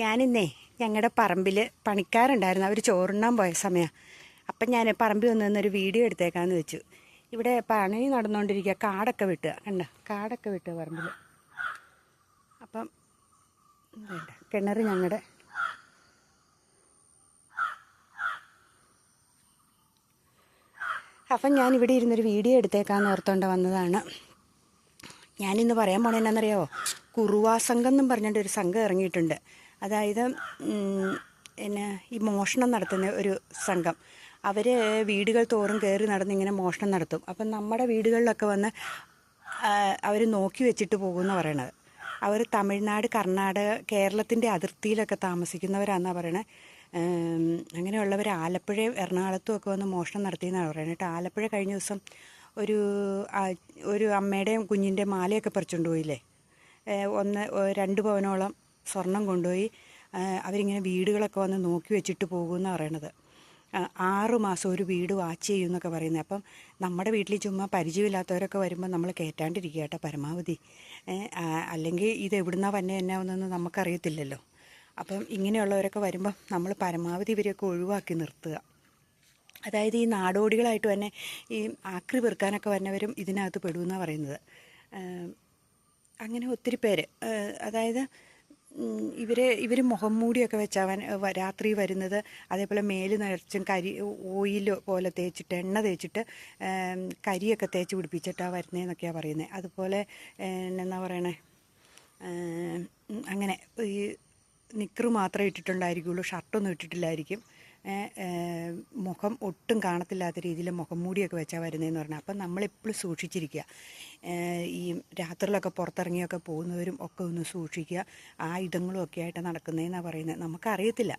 ഞാനിന്നേ ഞങ്ങളുടെ പറമ്പിൽ പണിക്കാരുണ്ടായിരുന്നു. അവർ ചോറുണ്ണാൻ പോയ സമയം. അപ്പം ഞാൻ പറമ്പിൽ വന്ന് നിന്നൊരു വീഡിയോ എടുത്തേക്കാന്ന് വെച്ചു. ഇവിടെ പണി നടന്നുകൊണ്ടിരിക്കുക കാടൊക്കെ വെട്ടുക. കണ്ട? കാടൊക്കെ വെട്ടുക പറമ്പിൽ അപ്പം വേണ്ട കിണർ ഞങ്ങളുടെ അപ്പം ഞാൻ ഇവിടെ ഇരുന്നൊരു വീഡിയോ എടുത്തേക്കാന്ന് ഓർത്തോണ്ട വന്നതാണ്. ഞാനിന്ന് പറയാൻ എന്നാണെന്നറിയാമോ കുറുവാ സംഘം എന്നും പറഞ്ഞിട്ട് ഒരു സംഘം ഇറങ്ങിയിട്ടുണ്ട്. അതായത് പിന്നെ ഈ മോഷണം നടത്തുന്ന ഒരു സംഘം. അവർ വീടുകൾ തോറും കയറി നടന്ന് ഇങ്ങനെ മോഷണം നടത്തും. അപ്പം നമ്മുടെ വീടുകളിലൊക്കെ വന്ന് അവർ നോക്കി വെച്ചിട്ട് പോകുമെന്ന് പറയണത്. അവർ തമിഴ്നാട് കർണാടക കേരളത്തിന്റെ അതിർത്തിയിലൊക്കെ താമസിക്കുന്നവരാണെന്നാണ് പറയണത് അങ്ങനെയുള്ളവർ ആലപ്പുഴയും എറണാകുളത്തും ഒക്കെ വന്ന് മോഷണം നടത്തിയെന്നാണ് പറയുന്നത് കേട്ടോ ആലപ്പുഴ കഴിഞ്ഞ ദിവസം ഒരു ഒരു അമ്മയുടെയും കുഞ്ഞിന്റെയും മാലയൊക്കെ പറിച്ചുകൊണ്ട് പോയില്ലേ? ഒന്ന് രണ്ട് പവനോളം സ്വർണം കൊണ്ടുപോയി അവരിങ്ങനെ വീടുകളൊക്കെ വന്ന് നോക്കി വെച്ചിട്ട് പോകുമെന്നാണ് പറയണത്. ആറ് മാസം ഒരു വീട് വാച്ച് ചെയ്യും എന്നൊക്കെ പറയുന്നത്. അപ്പം നമ്മുടെ വീട്ടിൽ ചുമ്മാ പരിചയമില്ലാത്തവരൊക്കെ വരുമ്പോൾ നമ്മൾ കയറ്റാണ്ടിരിക്കുക കേട്ടോ പരമാവധി. അല്ലെങ്കിൽ ഇത് എവിടുന്നാ വന്നെ എന്നാവുന്നതെന്ന് നമുക്കറിയത്തില്ലല്ലോ. അപ്പം ഇങ്ങനെയുള്ളവരൊക്കെ വരുമ്പം നമ്മൾ പരമാവധി ഇവരെയൊക്കെ ഒഴിവാക്കി നിർത്തുക. അതായത് ഈ നാടോടികളായിട്ട് തന്നെ ഈ ആക്രി പെറുക്കാനൊക്കെ വരുന്നവരും ഇതിനകത്ത് പെടുമെന്നാണ് പറയുന്നത്. അങ്ങനെ ഒത്തിരി പേര്. അതായത് ഇവർ ഇവർ മുഖം മൂടിയൊക്കെ വെച്ചാൽ രാത്രി വരുന്നത് അതേപോലെ മേൽ നിറച്ചും കരി ഓയിൽ പോലെ തേച്ചിട്ട് എണ്ണ തേച്ചിട്ട് കരിയൊക്കെ തേച്ച് പിടിപ്പിച്ചിട്ടാണ് വരുന്നതെന്നൊക്കെയാണ് പറയുന്നത് അതുപോലെ എന്നാ പറയണേ? അങ്ങനെ ഈ നിക്കറ് മാത്രമേ ഇട്ടിട്ടുണ്ടായിരിക്കുള്ളൂ ഷർട്ടൊന്നും ഇട്ടിട്ടില്ലായിരിക്കും. മുഖം ഒട്ടും കാണത്തില്ലാത്ത രീതിയിൽ മുഖം മൂടിയൊക്കെ വെച്ചാൽ വരുന്നതെന്ന് പറഞ്ഞാൽ അപ്പം നമ്മളെപ്പോഴും സൂക്ഷിച്ചിരിക്കുക. ഈ രാത്രിയിലൊക്കെ പുറത്തിറങ്ങിയൊക്കെ പോകുന്നവരും ഒക്കെ ഒന്ന് സൂക്ഷിക്കുക. ആ ഇടങ്ങളും ഒക്കെ ആയിട്ട് നടക്കുന്നതെന്നാണ് പറയുന്നത് നമുക്കറിയത്തില്ല.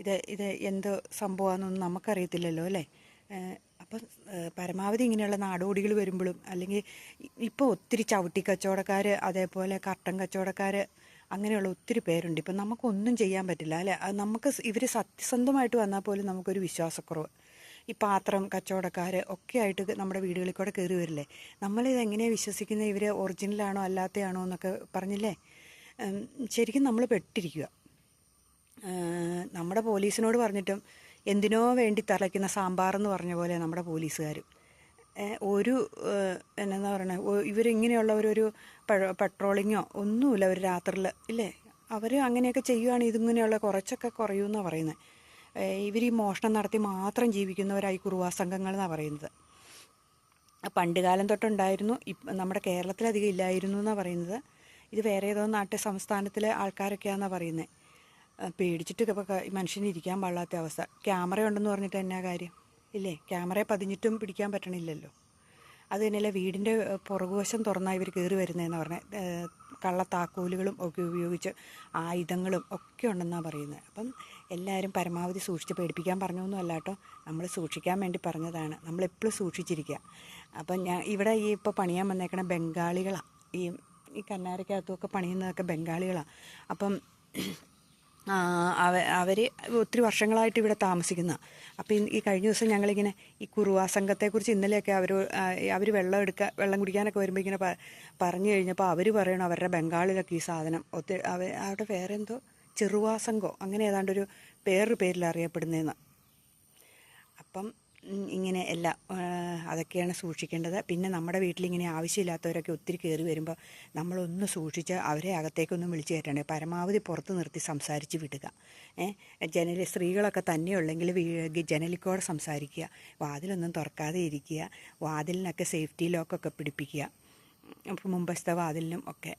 ഇത് ഇത് എന്ത് സംഭവമാണെന്നൊന്നും നമുക്കറിയത്തില്ലല്ലോ അല്ലേ? അപ്പം പരമാവധി ഇങ്ങനെയുള്ള നാടോടികൾ വരുമ്പോഴും അല്ലെങ്കിൽ ഇപ്പോൾ ഒത്തിരി ചവിട്ടി കച്ചവടക്കാർ അതേപോലെ കർട്ടൻ കച്ചവടക്കാർ അങ്ങനെയുള്ള ഒത്തിരി പേരുണ്ട്. ഇപ്പം നമുക്കൊന്നും ചെയ്യാൻ പറ്റില്ല അല്ലേ? നമുക്ക് ഇവർ സത്യസന്ധമായിട്ട് വന്നാൽ പോലും നമുക്കൊരു വിശ്വാസക്കുറവ്. ഈ പാത്രം കച്ചവടക്കാർ ഒക്കെ ആയിട്ട് നമ്മുടെ വീടുകളിൽ കൂടെ കയറി വരില്ലേ? നമ്മളിത് എങ്ങനെയാണ് വിശ്വസിക്കുന്നത് ഇവർ ഒറിജിനലാണോ അല്ലാത്തയാണോ എന്നൊക്കെ പറഞ്ഞില്ലേ? ശരിക്കും നമ്മൾ പെട്ടിരിക്കുക. നമ്മുടെ പോലീസിനോട് പറഞ്ഞിട്ടും എന്തിനോ വേണ്ടി തലയ്ക്കുന്ന സാമ്പാർ എന്ന് പറഞ്ഞ പോലെ നമ്മുടെ പോലീസുകാരും. ഒരു എന്നാ പറയണേ ഇവരിങ്ങനെയുള്ളവരൊരു ഒരു പട്രോളിങ്ങോ ഒന്നുമില്ല അവർ രാത്രിയിൽ ഇല്ലേ? അവർ അങ്ങനെയൊക്കെ ചെയ്യുകയാണെങ്കിൽ ഇതിങ്ങനെയുള്ള കുറച്ചൊക്കെ കുറയുമെന്നാണ് പറയുന്നത് ഇവർ ഈ മോഷണം നടത്തി മാത്രം ജീവിക്കുന്നവരായി കുറുവാ സംഘങ്ങൾ എന്നാണ് പറയുന്നത്. പണ്ട് കാലം തൊട്ടുണ്ടായിരുന്നു നമ്മുടെ കേരളത്തിലധികം ഇല്ലായിരുന്നു എന്നാണ് പറയുന്നത്. ഇത് വേറെ ഏതോ നാട്ട് സംസ്ഥാനത്തിലെ ആൾക്കാരൊക്കെയാണെന്നാണ് പറയുന്നത് പേടിച്ചിട്ട് ഇപ്പോൾ ക- മനുഷ്യന് ഇരിക്കാൻ പാടില്ലാത്ത അവസ്ഥ. ക്യാമറ ഉണ്ടെന്ന് പറഞ്ഞിട്ട് എന്നാ കാര്യം? ഇല്ലേ? ക്യാമറയെ പതിഞ്ഞിട്ടും പിടിക്കാൻ പറ്റണില്ലല്ലോ. അത് തന്നെയല്ല വീടിന്റെ പുറകുവശം തുറന്നാൽ ഇവർ കയറി വരുന്നതെന്ന് പറഞ്ഞത് കള്ളത്താക്കോലുകളും ഒക്കെ ഉപയോഗിച്ച് ആയുധങ്ങളും ഒക്കെ ഉണ്ടെന്നാണ് പറയുന്നത് അപ്പം എല്ലാവരും പരമാവധി സൂക്ഷിച്ച് പേടിപ്പിക്കാൻ പറഞ്ഞൊന്നും അല്ല കേട്ടോ. നമ്മൾ സൂക്ഷിക്കാൻ വേണ്ടി പറഞ്ഞതാണ്. നമ്മളെപ്പോഴും സൂക്ഷിച്ചിരിക്കുക അപ്പം ഞാൻ ഇവിടെ ഈ ഇപ്പോൾ പണിയാൻ വന്നേക്കണ ബംഗാളികളാണ് ഈ ഈ കന്നാരക്കകത്തുമൊക്കെ പണിയുന്നതൊക്കെ ബംഗാളികളാണ് അപ്പം അവർ ഒത്തിരി വർഷങ്ങളായിട്ട് ഇവിടെ താമസിക്കുന്ന. അപ്പോൾ ഈ- കഴിഞ്ഞ ദിവസം ഞങ്ങളിങ്ങനെ ഈ കുറുവാ സംഘത്തെക്കുറിച്ച് ഇന്നലെയൊക്കെ അവർ അവർ വെള്ളം എടുക്കാൻ വെള്ളം കുടിക്കാനൊക്കെ വരുമ്പോൾ ഇങ്ങനെ പറഞ്ഞു കഴിഞ്ഞപ്പോൾ അവർ പറയണം അവരുടെ ബംഗാളിലൊക്കെ ഈ സാധനം ഒത്തിരി അവ അവിടെ വേറെ എന്തോ ചെറുവാ സംഘം? അങ്ങനെ ഏതാണ്ട് ഒരു പേര് പേരിൽ അറിയപ്പെടുന്നതെന്ന് അപ്പം ഇങ്ങനെ എല്ലാം അതൊക്കെയാണ് സൂക്ഷിക്കേണ്ടത്. പിന്നെ നമ്മുടെ വീട്ടിലിങ്ങനെ ആവശ്യമില്ലാത്തവരൊക്കെ ഒത്തിരി കയറി വരുമ്പോൾ നമ്മളൊന്ന് സൂക്ഷിച്ച് അവരെ അകത്തേക്കൊന്നും വിളിച്ചു കയറ്റണ്ടേ. പരമാവധി പുറത്ത് നിർത്തി സംസാരിച്ച് വിടുക. ജനൽ സ്ത്രീകളൊക്കെ തന്നെയുള്ളെങ്കിൽ ജനലിക്കോടെ സംസാരിക്കുക. വാതിലൊന്നും തുറക്കാതെ ഇരിക്കുക. വാതിലിനൊക്കെ സേഫ്റ്റി ലോക്കൊക്കെ പിടിപ്പിക്കുക. മുമ്പസ്ഥ വാതിലിനും ഒക്കെ.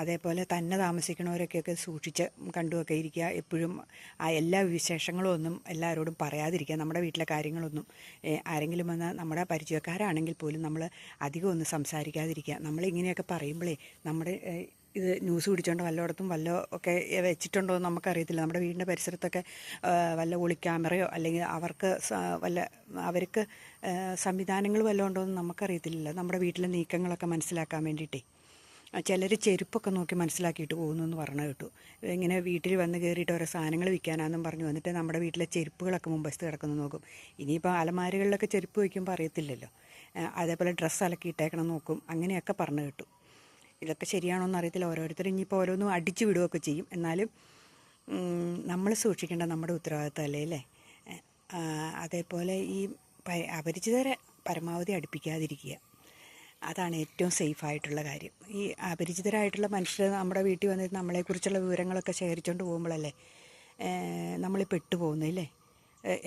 അതേപോലെ തന്നെ താമസിക്കുന്നവരൊക്കെയൊക്കെ സൂക്ഷിച്ച് കണ്ടുമൊക്കെ ഇരിക്കുക. എപ്പോഴും ആ എല്ലാ വിശേഷങ്ങളും ഒന്നും എല്ലാവരോടും പറയാതിരിക്കുക. നമ്മുടെ വീട്ടിലെ കാര്യങ്ങളൊന്നും ആരെങ്കിലും വന്ന നമ്മുടെ പരിചയക്കാരാണെങ്കിൽ പോലും നമ്മൾ അധികം ഒന്നും സംസാരിക്കാതിരിക്കുക. നമ്മളിങ്ങനെയൊക്കെ പറയുമ്പോഴേ നമ്മുടെ ഇത് ന്യൂസ് പിടിച്ചോണ്ട് വല്ലയിടത്തും വല്ല ഒക്കെ വെച്ചിട്ടുണ്ടോ എന്ന് നമുക്കറിയത്തില്ല. നമ്മുടെ വീടിന്റെ പരിസരത്തൊക്കെ വല്ല ഒളിക്യാമറയോ അല്ലെങ്കിൽ അവർക്ക് വല്ല അവർക്ക് സംവിധാനങ്ങൾ വല്ലതും ഉണ്ടോ എന്ന് നമുക്കറിയത്തില്ലല്ലോ. നമ്മുടെ വീട്ടിലെ നീക്കങ്ങളൊക്കെ മനസ്സിലാക്കാൻ വേണ്ടിയിട്ടേ. ചിലർ ചെരുപ്പൊക്കെ നോക്കി മനസ്സിലാക്കിയിട്ട് പോകുന്നു എന്ന് പറഞ്ഞു കേട്ടു. ഇങ്ങനെ വീട്ടിൽ വന്ന് കയറിയിട്ട് ഓരോ സാധനങ്ങൾ വിൽക്കാനാണെന്നും പറഞ്ഞു. വന്നിട്ട് നമ്മുടെ വീട്ടിലെ ചെരുപ്പുകളൊക്കെ മുമ്പസ്ത് കിടക്കുന്നു നോക്കും. ഇനിയിപ്പോൾ അലമാരകളിലൊക്കെ ചെരുപ്പ് വയ്ക്കുമ്പോൾ അറിയത്തില്ലല്ലോ. അതേപോലെ ഡ്രസ്സ് അലക്കി ഇട്ടേക്കണം നോക്കും. അങ്ങനെയൊക്കെ പറഞ്ഞു കേട്ടു. ഇതൊക്കെ ശരിയാണോ എന്ന് അറിയത്തില്ല. ഓരോരുത്തർ ഇനിയിപ്പോൾ ഓരോന്നും അടിച്ചു വിടുകയൊക്കെ ചെയ്യും. എന്നാലും നമ്മൾ സൂക്ഷിക്കേണ്ട നമ്മുടെ ഉത്തരവാദിത്തമല്ലേ അല്ലേ അതേപോലെ ഈ അപരിചിതരെ പരമാവധി അടുപ്പിക്കാതിരിക്കുക. അതാണ് ഏറ്റവും സേഫ് ആയിട്ടുള്ള കാര്യം. ഈ അപരിചിതരായിട്ടുള്ള മനുഷ്യർ നമ്മുടെ വീട്ടിൽ വന്നിട്ട് നമ്മളെക്കുറിച്ചുള്ള വിവരങ്ങളൊക്കെ ശേഖരിച്ചുകൊണ്ട് പോകുമ്പോഴല്ലേ നമ്മൾ പെട്ടുപോകുന്നില്ലേ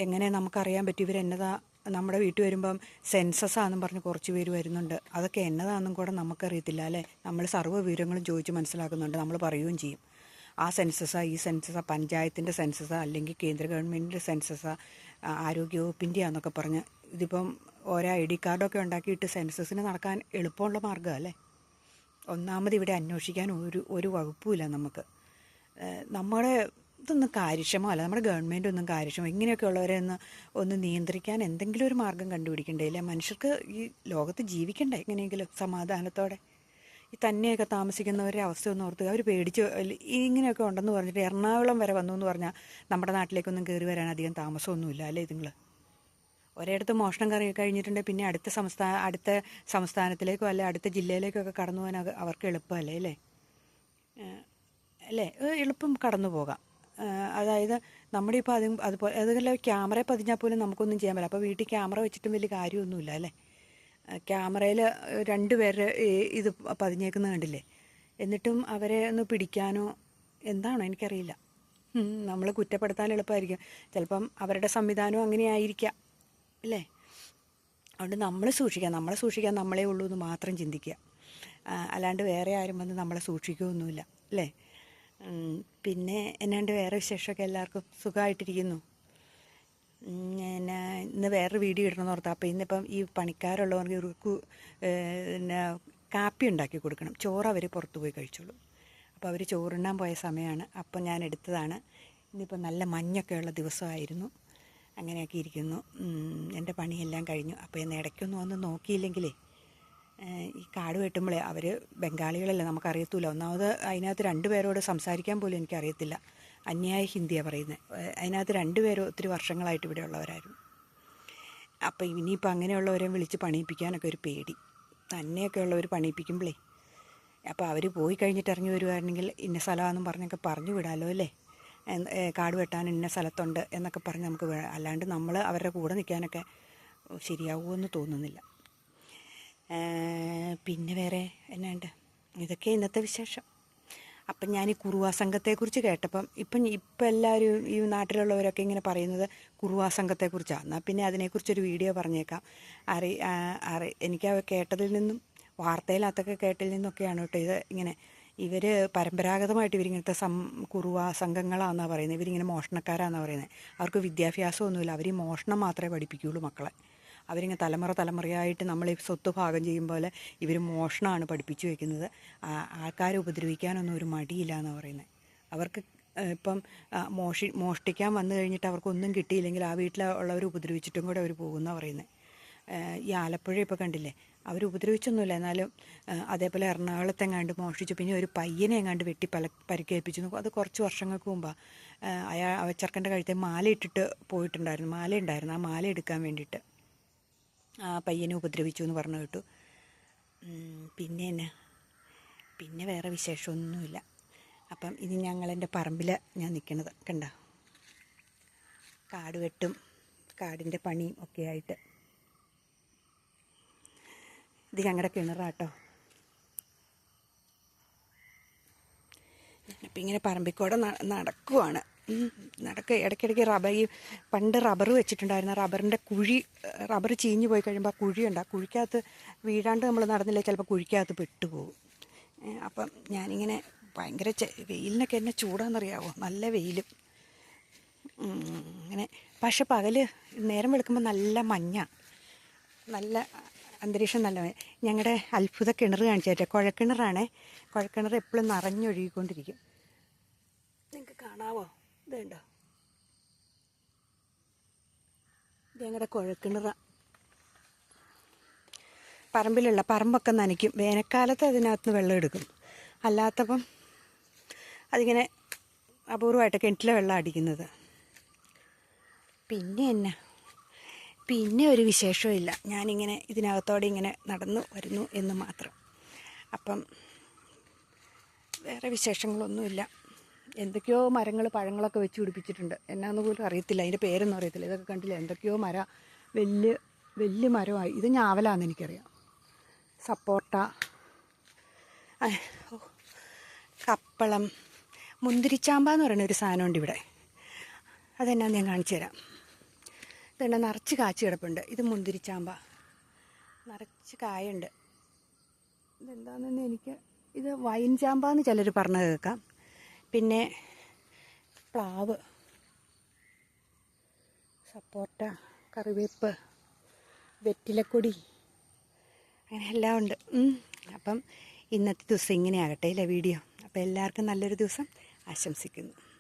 എങ്ങനെ നമുക്കറിയാൻ പറ്റും ഇവരെന്നതാ നമ്മുടെ വീട്ടിൽ വരുമ്പം സെൻസസ് ആണെന്നും പറഞ്ഞ് കുറച്ച് പേര് വരുന്നുണ്ട്. അതൊക്കെ എന്നതാണെന്നും കൂടെ നമുക്കറിയത്തില്ല അല്ലേ? നമ്മൾ സർവ വിവരങ്ങളും ചോദിച്ച് മനസ്സിലാക്കുന്നുണ്ട് നമ്മൾ പറയുകയും ചെയ്യും. ആ സെൻസസാ ഈ സെൻസസാ പഞ്ചായത്തിന്റെ സെൻസസാ അല്ലെങ്കിൽ കേന്ദ്ര ഗവൺമെന്റിന്റെ സെൻസസാ ആരോഗ്യ വകുപ്പിന്റെയാന്നൊക്കെ പറഞ്ഞ് ഇതിപ്പം ഓരോ ഐ ഡി കാർഡൊക്കെ ഉണ്ടാക്കിയിട്ട് സെൻസസിന് നടക്കാൻ എളുപ്പമുള്ള മാർഗം അല്ലേ? ഒന്നാമത് ഇവിടെ അന്വേഷിക്കാൻ ഒരു ഒരു വകുപ്പുമില്ല നമുക്ക്. നമ്മുടെ ഇതൊന്നും കാര്യക്ഷമമല്ല. നമ്മുടെ ഗവൺമെന്റ് ഒന്നും കാര്യക്ഷമം ഇങ്ങനെയൊക്കെ ഉള്ളവരെ ഒന്ന് ഒന്ന് നിയന്ത്രിക്കാൻ എന്തെങ്കിലും ഒരു മാർഗം കണ്ടുപിടിക്കണ്ടേ ഇല്ല? മനുഷ്യർക്ക് ഈ ലോകത്ത് ജീവിക്കണ്ടേ എങ്ങനെയെങ്കിലും സമാധാനത്തോടെ? ഈ തന്നെയൊക്കെ താമസിക്കുന്നവരുടെ അവസ്ഥ ഒന്ന് ഓർത്തുക അവർ പേടിച്ച് ഇങ്ങനെയൊക്കെ ഉണ്ടെന്ന് പറഞ്ഞിട്ട് എറണാകുളം വരെ വന്നു എന്ന് പറഞ്ഞാൽ നമ്മുടെ നാട്ടിലേക്കൊന്നും കയറി വരാൻ അധികം താമസമൊന്നുമില്ല അല്ലേ ഇതുങ്ങൾ ഒരിടത്ത് മോഷണം കറി കഴിഞ്ഞിട്ടുണ്ടെങ്കിൽ പിന്നെ അടുത്ത സംസ്ഥാന അടുത്ത സംസ്ഥാനത്തിലേക്കോ അല്ലെ അടുത്ത ജില്ലയിലേക്കൊക്കെ കടന്നു പോകാൻ അവർക്ക് എളുപ്പമല്ലേ അല്ലേ? അല്ലേ? എളുപ്പം കടന്നു പോകാം. അതായത് നമ്മുടെ ഇപ്പോൾ അതും അതുപോലെ അതുപോലെ ക്യാമറ പതിഞ്ഞാൽ പോലും നമുക്കൊന്നും ചെയ്യാൻ പറ്റില്ല. അപ്പോൾ വീട്ടിൽ ക്യാമറ വെച്ചിട്ടും വലിയ കാര്യമൊന്നുമില്ല അല്ലേ? ക്യാമറയിൽ രണ്ട് പേരുടെ ഇത് പതിഞ്ഞേക്കുന്നത് കണ്ടില്ലേ? എന്നിട്ടും അവരെ ഒന്ന് പിടിക്കാനോ എന്താണോ എനിക്കറിയില്ല. നമ്മൾ കുറ്റപ്പെടുത്താൻ എളുപ്പമായിരിക്കും. ചിലപ്പം അവരുടെ സംവിധാനവും അങ്ങനെ ആയിരിക്കാം അല്ലേ? അതുകൊണ്ട് നമ്മൾ സൂക്ഷിക്കുക നമ്മളെ സൂക്ഷിക്കാൻ നമ്മളേ ഉള്ളൂ എന്ന് മാത്രം ചിന്തിക്കുക. അല്ലാണ്ട് വേറെ ആരും വന്ന് നമ്മളെ സൂക്ഷിക്കുകയൊന്നുമില്ല. അല്ലേ? പിന്നെ എന്നാണ്ട് വേറെ വിശേഷമൊക്കെ എല്ലാവർക്കും സുഖമായിട്ടിരിക്കുന്നു? പിന്നെ ഇന്ന് വേറൊരു വീഡിയോ ഇടണമെന്ന് ഓർത്താ. അപ്പോൾ ഇന്നിപ്പം ഈ പണിക്കാരുള്ളവർക്ക് ഇവർക്ക് പിന്നെ കാപ്പി ഉണ്ടാക്കി കൊടുക്കണം. ചോറ് അവർ പുറത്ത് പോയി കഴിച്ചോളൂ. അപ്പോൾ അവർ ചോറുണ്ണാൻ പോയ സമയമാണ്. അപ്പം ഞാൻ എടുത്തതാണ്. ഇന്നിപ്പം നല്ല മഞ്ഞൊക്കെയുള്ള ദിവസമായിരുന്നു. അങ്ങനെയൊക്കെ ഇരിക്കുന്നു. എന്റെ പണിയെല്ലാം കഴിഞ്ഞു. അപ്പോൾ ഇന്ന് ഇടയ്ക്കൊന്നും ഒന്ന് നോക്കിയില്ലെങ്കിലേ ഈ കാട് വെട്ടുമ്പോഴേ അവർ ബംഗാളികളല്ലേ നമുക്കറിയത്തില്ല ഒന്നാമത് അതിനകത്ത് രണ്ട് പേരോട് സംസാരിക്കാൻ പോലും എനിക്കറിയത്തില്ല. അന്യായ ഹിന്ദിയാണ് പറയുന്നത് അതിനകത്ത് രണ്ട് പേരും ഒത്തിരി വർഷങ്ങളായിട്ട് ഇവിടെ ഉള്ളവരായിരുന്നു. അപ്പോൾ ഇനിയിപ്പോൾ അങ്ങനെയുള്ളവരെ വിളിച്ച് പണിയിപ്പിക്കാനൊക്കെ ഒരു പേടി. തന്നെയൊക്കെ ഉള്ളവർ പണിയിപ്പിക്കുമ്പോഴേ അപ്പോൾ അവർ പോയി കഴിഞ്ഞിട്ട് ഇറങ്ങി വരുവായിരുന്നെങ്കിൽ ഇന്ന സ്ഥലമാണെന്നും പറഞ്ഞൊക്കെ പറഞ്ഞു വിടാമല്ലോ അല്ലേ? കാട് വെട്ടാൻ ഇന്ന സ്ഥലത്തുണ്ട് എന്നൊക്കെ പറഞ്ഞ് നമുക്ക് അല്ലാണ്ട് നമ്മൾ അവരുടെ കൂടെ നിൽക്കാനൊക്കെ ശരിയാവുമെന്ന് തോന്നുന്നില്ല. പിന്നെ വേറെ എന്നാണ്ട്? ഇതൊക്കെ ഇന്നത്തെ വിശേഷം. അപ്പം ഞാൻ ഈ കുറുവാ സംഘത്തെക്കുറിച്ച് കേട്ടപ്പം ഇപ്പം ഇപ്പം എല്ലാവരും ഈ നാട്ടിലുള്ളവരൊക്കെ ഇങ്ങനെ പറയുന്നത് കുറുവാ സംഘത്തെക്കുറിച്ചാണ് എന്നാൽ പിന്നെ അതിനെക്കുറിച്ചൊരു വീഡിയോ പറഞ്ഞേക്കാം. അറി അറി എനിക്ക് കേട്ടതിൽ നിന്നും വാർത്തയിലകത്തൊക്കെ കേട്ടതിൽ നിന്നൊക്കെയാണ് കേട്ടോ ഇത് ഇങ്ങനെ ഇവർ പരമ്പരാഗതമായിട്ട് ഇവരിങ്ങനത്തെ സം കുറുവ സംഘങ്ങളാണെന്നാണ് പറയുന്നത് ഇവരിങ്ങനെ മോഷണക്കാരാണെന്നാണ് പറയുന്നത് അവർക്ക് വിദ്യാഭ്യാസമൊന്നുമില്ല. അവർ ഈ മോഷണം മാത്രമേ പഠിപ്പിക്കുകയുള്ളൂ മക്കളെ. അവരിങ്ങനെ തലമുറ തലമുറയായിട്ട് നമ്മൾ ഈ സ്വത്ത് ഭാഗം ചെയ്യും പോലെ ഇവർ മോഷണമാണ് പഠിപ്പിച്ചു വെക്കുന്നത്. ആ- ആൾക്കാരെ ഉപദ്രവിക്കാനൊന്നും ഒരു മടിയില്ല എന്ന് പറയുന്നത് അവർക്ക് ഇപ്പം മോഷി മോഷ്ടിക്കാൻ വന്നു കഴിഞ്ഞിട്ട് അവർക്കൊന്നും കിട്ടിയില്ലെങ്കിൽ ആ വീട്ടിലുള്ളവർ ഉപദ്രവിച്ചിട്ടും കൂടെ അവർ പോകുമെന്നാണ് പറയുന്നത് ഈ ആലപ്പുഴ ഇപ്പോൾ കണ്ടില്ലേ? അവർ ഉപദ്രവിച്ചൊന്നുമില്ല എന്നാലും അതേപോലെ അതേപോലെ എറണാകുളത്തെങ്ങാണ്ട് മോഷ്ടിച്ചു. പിന്നെ ഒരു പയ്യനെ എങ്ങാണ്ട് വെട്ടി പല പരിക്കേൽപ്പിച്ചു. അത് കുറച്ച് വർഷങ്ങൾക്ക് മുമ്പാണ് അയാൾ അവച്ചർക്കന്റെ കഴുത്തെ മാല ഇട്ടിട്ട് പോയിട്ടുണ്ടായിരുന്നു. മാല ഉണ്ടായിരുന്നു ആ മാല എടുക്കാൻ വേണ്ടിയിട്ട്. ആ പയ്യനെ ഉപദ്രവിച്ചു എന്ന് പറഞ്ഞു കേട്ടു. പിന്നെ എന്നാ? പിന്നെ വേറെ വിശേഷമൊന്നുമില്ല. അപ്പം ഇനി ഞങ്ങളെന്റെ പറമ്പിൽ ഞാൻ നിൽക്കണത്. കണ്ട? കാട് വെട്ടും കാടിന്റെ പണിയും ഒക്കെ ആയിട്ട്. ഇത് ഞങ്ങളുടെ കിണറാട്ടോ. ഞാനിപ്പോൾ ഇങ്ങനെ പറമ്പിക്കൂടെ നടക്കുവാണ്. നടക്കുക ഇടയ്ക്കിടയ്ക്ക് റബ്ബർ ഈ പണ്ട് റബ്ബർ വെച്ചിട്ടുണ്ടായിരുന്ന റബ്ബറിന്റെ കുഴി റബ്ബർ ചീഞ്ഞ് പോയി കഴിയുമ്പോൾ ആ കുഴിയുണ്ട്. ആ കുഴിക്കകത്ത് വീഴാണ്ട് നമ്മൾ നടന്നില്ലേ ചിലപ്പോൾ കുഴിക്കകത്ത് പെട്ടുപോകും അപ്പം ഞാനിങ്ങനെ ഭയങ്കര വെയിലിനൊക്കെ എന്നെ ചൂടാണെന്നറിയാവോ നല്ല വെയിലും. അങ്ങനെ പക്ഷെ പകൽ നേരം വെളുക്കുമ്പോൾ നല്ല മഞ്ഞ. നല്ല അന്തരീക്ഷം നല്ല ഞങ്ങളുടെ അത്ഭുത കിണർ കാണിച്ചേറ്റ കുഴക്കിണറാണേ കുഴക്കിണർ എപ്പോഴും നിറഞ്ഞൊഴുകിക്കൊണ്ടിരിക്കും. നിങ്ങൾക്ക് കാണാവോ? ഇതുണ്ടോ ഇത് ഞങ്ങളുടെ കുഴക്കിണറ പറമ്പിലുള്ള പറമ്പൊക്കെ നനയ്ക്കും. വേനൽക്കാലത്ത് അതിനകത്ത് വെള്ളം എടുക്കും. അല്ലാത്തപ്പം അതിങ്ങനെ അപൂർവമായിട്ട് കിണറ്റിലെ വെള്ളം അടിക്കുന്നത്. പിന്നെ എന്നാ? പിന്നെ ഒരു വിശേഷവും ഇല്ല ഞാനിങ്ങനെ ഇതിനകത്തോടെ ഇങ്ങനെ നടന്നു വരുന്നു എന്ന് മാത്രം. അപ്പം വേറെ വിശേഷങ്ങളൊന്നുമില്ല. എന്തൊക്കെയോ മരങ്ങൾ പഴങ്ങളൊക്കെ വെച്ച് പിടിപ്പിച്ചിട്ടുണ്ട്. എന്നാന്ന് പോലും അറിയത്തില്ല. അതിന്റെ പേരൊന്നും അറിയത്തില്ല. ഇതൊക്കെ കണ്ടില്ല? എന്തൊക്കെയോ മര വലിയ വലിയ മരമായി. ഇത് ഞാവലാന്ന് എനിക്കറിയാം. സപ്പോട്ട കപ്പളം മുന്തിരിച്ചാമ്പ എന്ന് പറയുന്ന ഒരു സാധനമുണ്ട് ഇവിടെ. അതെന്നാന്ന് ഞാൻ കാണിച്ചു തരാം ഇതെന്നാ നിറച്ച് കാച്ചി കിടപ്പുണ്ട്. ഇത് മുന്തിരിച്ചാമ്പ. നിറച്ച് കായുണ്ട്. ഇതെന്താണെന്ന് എനിക്ക് ഇത് വൈൻ ചാമ്പാന്ന് ചിലർ പറഞ്ഞു കേൾക്കാം. പിന്നെ പ്ലാവ്. സപ്പോട്ട കറിവേപ്പ് വെറ്റിലക്കൊടി. അങ്ങനെ എല്ലാം ഉണ്ട്. അപ്പം ഇന്നത്തെ ദിവസം ഇങ്ങനെ ആകട്ടെ അല്ലേ വീഡിയോ? അപ്പോൾ എല്ലാവർക്കും നല്ലൊരു ദിവസം ആശംസിക്കുന്നു.